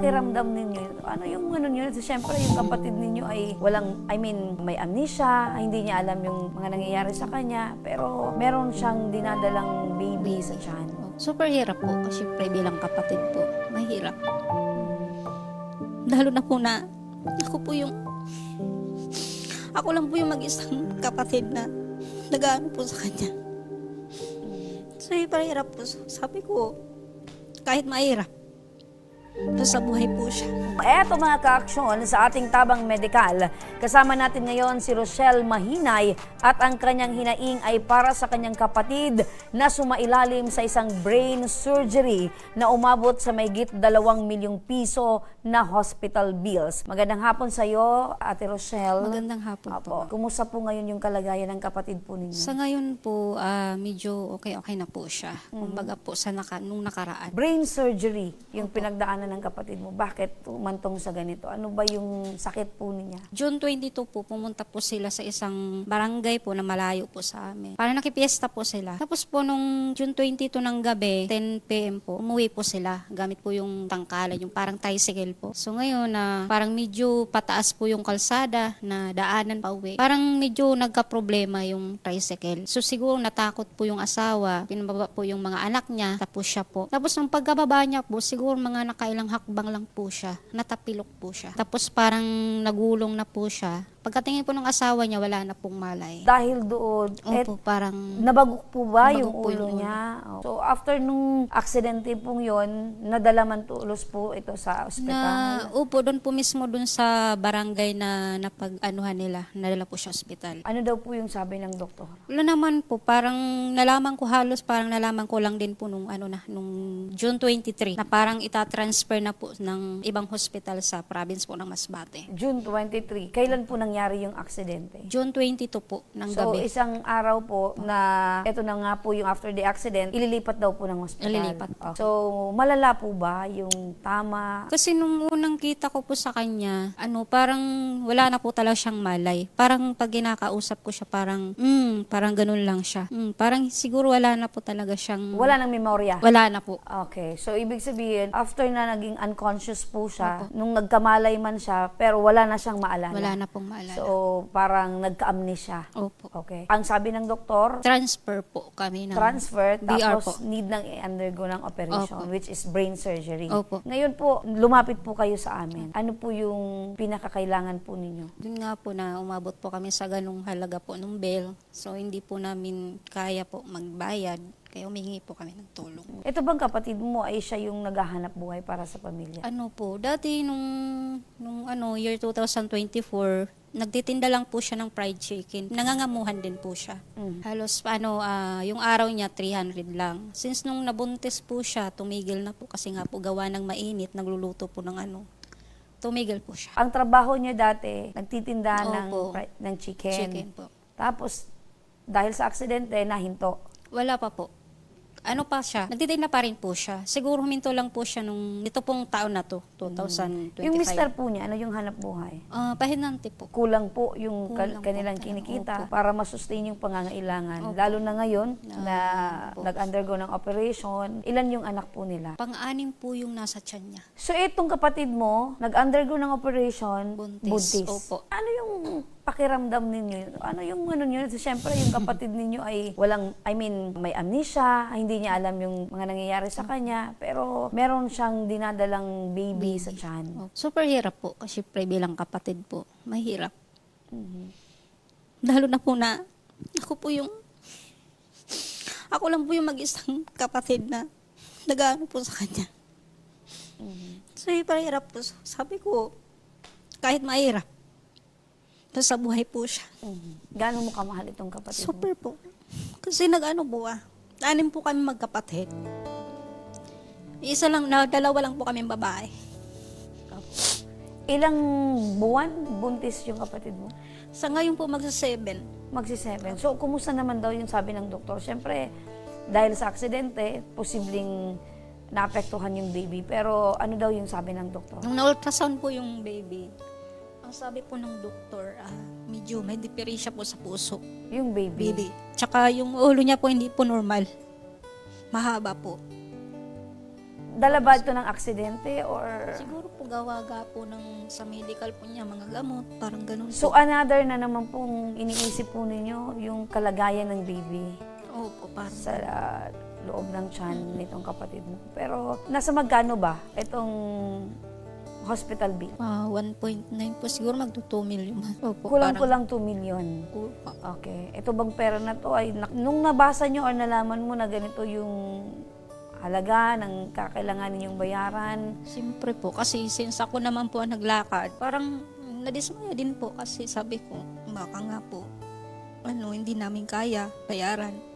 pakiramdam ninyo? Ano yung ano nyo? So, Siyempre, yung kapatid ninyo ay walang, I mean, may amnesia, hindi niya alam yung mga nangyayari sa kanya, pero meron siyang dinadalang baby sa tiyan. Super hirap po kasi bilang kapatid po, mahirap. Lalo na po na ako po yung ako lang po yung mag-isang kapatid na nag po sa kanya. So, hirap po. Sabi ko, kahit mahirap, basta buhay po siya. Eto mga kaaksyon sa ating tabang medikal. Kasama natin ngayon si Rochelle Mahinay at ang kanyang hinaing ay para sa kanyang kapatid na sumailalim sa isang brain surgery na umabot sa mayigit dalawang milyong piso na hospital bills. Magandang hapon sa iyo, Ate Rochelle. Magandang hapon po. Apo. Kumusta po ngayon yung kalagayan ng kapatid po ninyo? Sa ngayon po, ah, medyo okay-okay na po siya. Kumbaga po sa naka, nung nakaraan. Brain surgery, yung pinagdaanan ng kapatid mo. Bakit umantong sa ganito? Ano ba yung sakit po niya? June 22 po, pumunta po sila sa isang barangay po na malayo po sa amin. Para nakipiesta po sila. Tapos po nung June 22 ng gabi, 10 p.m. po, umuwi po sila. Gamit po yung tangkalan, yung parang tricycle po. So ngayon na parang medyo pataas po yung kalsada na daanan pa uwi. Parang medyo nagka-problema yung tricycle. So siguro natakot po yung asawa, pinababa po yung mga anak niya, tapos siya po. Tapos nung pagkababa niya po, siguro mga nakailang hakbang lang po siya, natapilok po siya. Tapos parang nagulong na po siya. Pagkatingin po ng asawa niya, wala na pong malay. Dahil doon, et, Opo, parang Nabagok po ba Nabagok yung po ulo yung ulo. niya? Oh. So after nung aksidente pong yon, nadala man tulos po ito sa na ospital. upo doon po mismo doon sa barangay na napag-anuhan nila, nadala po siya ospital. Ano daw po yung sabi ng doktor? Wala naman po, parang nalaman ko halos, parang nalaman ko lang din po nung ano na, nung June 23, na parang itatransfer na po ng ibang hospital sa province po ng Masbate. June 23. Kailan po nangyari yung aksidente? June 22 po ng So gabi. isang araw po na ito na nga po yung after the accident, ililipat daw po ng ospital. Ililipat po. Oh. So malala po ba yung tama? Kasi nung unang kita ko po sa kanya, ano, parang wala na po talaga siyang malay. Parang pag ginakausap ko siya, parang, mm, parang ganun lang siya. Mm, parang siguro wala na po talaga siyang... Wala nang memorya? Wala na po. Okay. So, ibig sabihin, after na naging unconscious po siya, nung nagkamalay man siya, pero wala na siyang maalala. Wala na pong maalala. So, parang nagka-amnesia. Opo. Okay. Ang sabi ng doktor, Transfer po kami ng... transfer, DR tapos po. need nang i-undergo ng operation, Opo. which is brain surgery. Opo. Ngayon po, lumapit po kayo sa amin. Ano po yung pinakakailangan po ninyo? Doon nga po na umabot po kami sa ganung halaga po ng bail. So, hindi po namin kaya po magbayad. Kaya humingi po kami ng tulong. Ito bang kapatid mo ay siya yung naghahanap buhay para sa pamilya? Ano po, dati nung, nung ano, year 2024, nagtitinda lang po siya ng fried chicken. Nangangamuhan din po siya. Mm. Halos ano, ah, yung araw niya 300 lang. Since nung nabuntis po siya, tumigil na po kasi nga po gawa ng mainit, nagluluto po ng ano. Tumigil po siya. Ang trabaho niya dati, nagtitinda ng, Opo. fri- ng chicken. Chicken po. Tapos, dahil sa aksidente, nahinto. Wala pa po. Ano pa siya? Nagtitinda pa rin po siya. Siguro huminto lang po siya nung nito pong taon na to, 2025. Yung mister po niya, ano yung hanap buhay? Ah, pahinante po. Kulang po yung kal- Kulang po kanilang kinikita Opo. para masustain yung pangangailangan. Opo. Lalo na ngayon na opo. nag-undergo ng operation. Ilan yung anak po nila? Pang-anim po yung nasa tiyan niya. So, itong kapatid mo, nag-undergo ng operation, Buntis. Opo. Ano yung pakiramdam ninyo? Ano yung ano nyo? So, Siyempre, yung kapatid ninyo ay walang, I mean, may amnesia, hindi niya alam yung mga nangyayari sa kanya, pero meron siyang dinadalang baby, sa tiyan. Oh, super hirap po kasi pre bilang kapatid po. Mahirap. Mhm. Lalo na po na ako po yung ako lang po yung mag-isang kapatid na nag po sa kanya. So, super hirap po. Sabi ko, kahit mahirap, basta buhay po siya. Mhm. Gaano mo kamahal itong kapatid mo? Super po. Kasi nag-ano po ah. Anim po kami magkapatid. Isa lang, na, dalawa lang po kami babae. Ilang buwan buntis yung kapatid mo? Sa ngayon po magsa-seven. Magsi seven. So, kumusta naman daw yung sabi ng doktor? Siyempre, dahil sa aksidente, posibleng naapektuhan yung baby. Pero ano daw yung sabi ng doktor? Nung na-ultrasound po yung baby, ang sabi po ng doktor, ah, medyo may diferensya po sa puso. Yung baby. Baby. Tsaka yung ulo niya po hindi po normal. Mahaba po. Dala ba ito ng aksidente or... Siguro po gawaga po ng sa medical po niya, mga gamot, parang ganun So po. another na naman pong iniisip po ninyo yung kalagayan ng baby Opo, parang sa ah, loob ng tiyan nitong kapatid mo. Pero nasa magkano ba itong hospital bill? ah, 1.9 po, siguro magto 2 million. Opo, Kulang-kulang 2 million. Okay. Ito bang pera na to ay nak- nung nabasa nyo or nalaman mo na ganito yung halaga ng kakailangan ninyong bayaran, Siyempre po, kasi since ako naman po ang naglakad, parang nadismaya din po kasi sabi ko, baka nga po, ano, hindi namin kaya bayaran.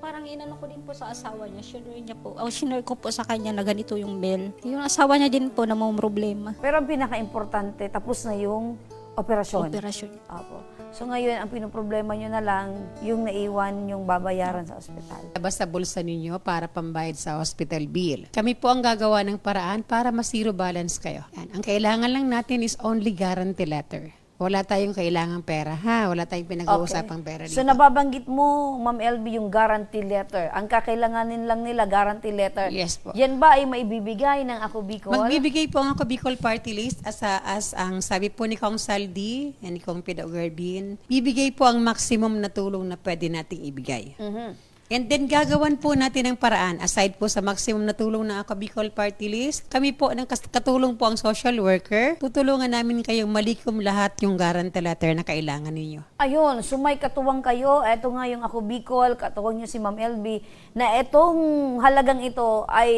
Parang inano ko din po sa asawa niya, shinare niya po, oh, shinare ko po sa kanya na ganito yung bill. Yung asawa niya din po na may problema. pero ang pinaka-importante, tapos na yung operasyon. Operasyon. Apo. So ngayon, ang pinoproblema nyo na lang, yung naiwan yung babayaran sa ospital. labas sa bulsa ninyo para pambayad sa hospital bill. Kami po ang gagawa ng paraan para ma-zero balance kayo. Yan. Ang kailangan lang natin is only guarantee letter. Wala tayong kailangang pera, ha? Wala tayong pinag-uusapang pera So dito. nababanggit mo, Ma'am LB, yung guarantee letter. Ang kakailanganin lang nila, guarantee letter. Yes po. Yan ba ay maibibigay ng Ako Bicol? Magbibigay po ang ako Bicol Party List as, a- as ang sabi po ni Kong Saldi and ni Kong Pida Ugerbin, bibigay po ang maximum na tulong na pwede nating ibigay. Mhm. And then gagawan po natin ng paraan aside po sa maximum na tulong ng ako Bicol Party List. Kami po ng katulong po ang social worker. Tutulungan namin kayong malikom lahat yung guarantee letter na kailangan ninyo. Ayun, so may katuwang kayo. Ito nga yung Ako Bicol, katuwang nyo si Ma'am LB, na itong halagang ito ay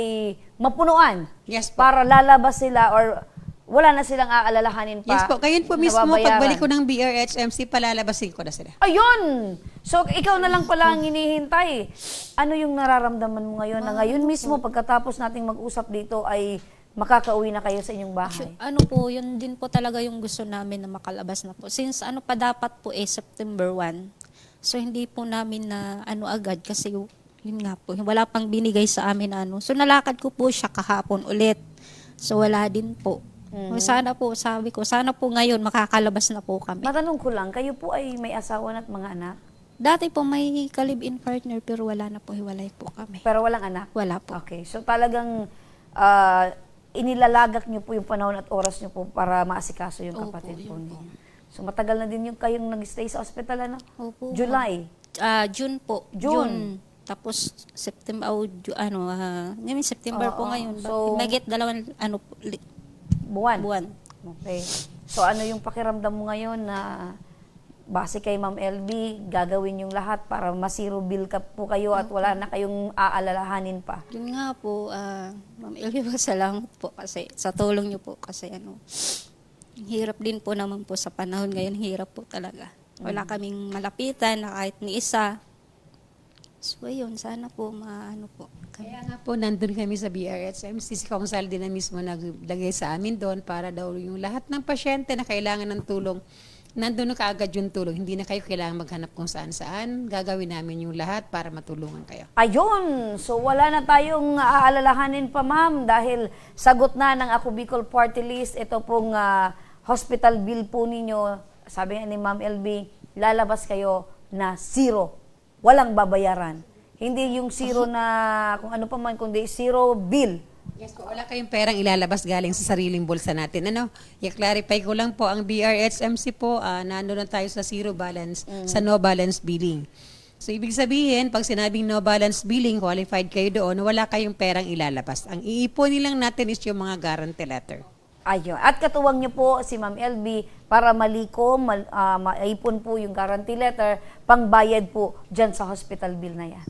mapunuan Yes po. para lalabas sila or wala na silang aalalahanin pa. Yes po. Ngayon po mismo, pagbalik ko ng BRHMC, palalabasin ko na sila. Ayun! So, ikaw na lang pala ang hinihintay. Ano yung nararamdaman mo ngayon na ngayon mismo, pagkatapos nating mag-usap dito, ay makakauwi na kayo sa inyong bahay? Ano po, yun din po talaga yung gusto namin na makalabas na po. Since ano pa dapat po eh, September 1. So hindi po namin na ano agad kasi yun nga po, wala pang binigay sa amin na ano. So nalakad ko po siya kahapon ulit. So wala din po. Sana po, sabi ko, sana po ngayon makakalabas na po kami. Matanong ko lang, kayo po ay may asawa na at mga anak, Dati po may kalib-in partner pero wala na po, hiwalay po kami. pero walang anak? Wala po. Okay, so talagang ah, inilalagak niyo po yung panahon at oras niyo po para maasikaso yung Opo, kapatid po yun ninyo. So matagal na din yung kayong nag-stay sa ospital, ano? Opo. July. Ah, June po. June. Tapos September oh, Ju- ano ah, ngayon September po Oo, ngayon. so- So, get dalawang ano po, li- Buwan. buwan. Okay. So ano yung pakiramdam mo ngayon na base kay Ma'am LB, gagawin yung lahat para masiro bill ka po kayo at wala na kayong aalalahanin pa. Yun nga po, ah, Ma'am Elvie, salamat po kasi sa tulong niyo po kasi ano, hirap din po naman po sa panahon ngayon, hirap po talaga. Wala kaming malapitan na kahit ni isa. So ayun, sana po maano po. Kaya nga po, nandun kami sa BRHMC. Si Kong Saldi na mismo naglagay sa amin doon para daw yung lahat ng pasyente na kailangan ng tulong, nandun na kaagad yung tulong. Hindi na kayo kailangan maghanap kung saan-saan. Gagawin namin yung lahat para matulungan kayo. Ayun! So wala na tayong aalalahanin pa ma'am dahil sagot na ng Ako Bicol Party List. Ito pong ah, hospital bill po ninyo. Sabi ni Ma'am LB, lalabas kayo na zero. Walang babayaran. Hindi yung zero na kung ano pa man, kundi zero bill. Yes po, wala kayong perang ilalabas galing sa sariling bulsa natin. Ano? I-clarify ko lang po, ang BRHMC po, uh, nando na tayo sa zero balance, sa no balance billing. So, ibig sabihin, pag sinabing no balance billing, qualified kayo doon, wala kayong perang ilalabas. Ang iipunin lang natin is yung mga guarantee letter. Ayun. At katuwang niyo po si Ma'am LB para malikom, mal, ah, maipon po yung guarantee letter, pangbayad po dyan sa hospital bill na yan.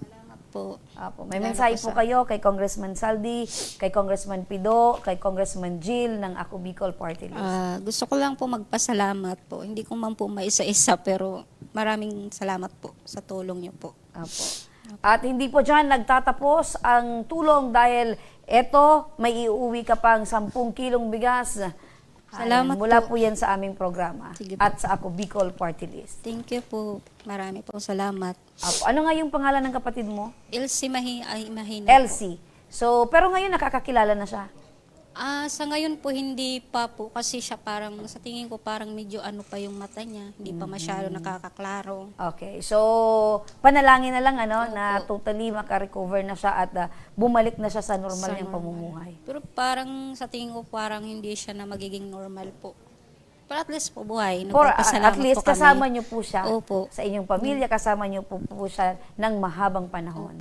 Po. Apo, may mensahe po po sa- kayo kay Congressman Saldi, kay Congressman Pido, kay Congressman Jill ng Ako Bicol Party List. Ah, gusto ko lang po magpasalamat po. Hindi ko man po maisa-isa pero maraming salamat po sa tulong niyo po. Apo. At hindi po dyan nagtatapos ang tulong dahil eto, may iuwi ka pang 10 kilong bigas. Salamat Ayan, mula po. po yan sa aming programa Sige po. at sa Ako Bicol Party List. Thank you po. Marami po salamat. Apo, ano nga yung pangalan ng kapatid mo? Elsie Mahi, ay Mahina po. Elsie. So, pero ngayon nakakakilala na siya. Ah, sa ngayon po hindi pa po kasi siya parang sa tingin ko parang medyo ano pa yung mata niya, hindi pa masyado nakakaklaro. Okay. So, panalangin na lang ano na totally makarecover na siya at ah, bumalik na siya sa normal Sa niyang normal. pamumuhay. Pero parang sa tingin ko parang hindi siya na magiging normal po. Pero at least po buhay. For ah, Nagpapasalamat at least po kami. kasama niyo po siya Opo. sa inyong pamilya, kasama niyo po, po siya ng mahabang panahon.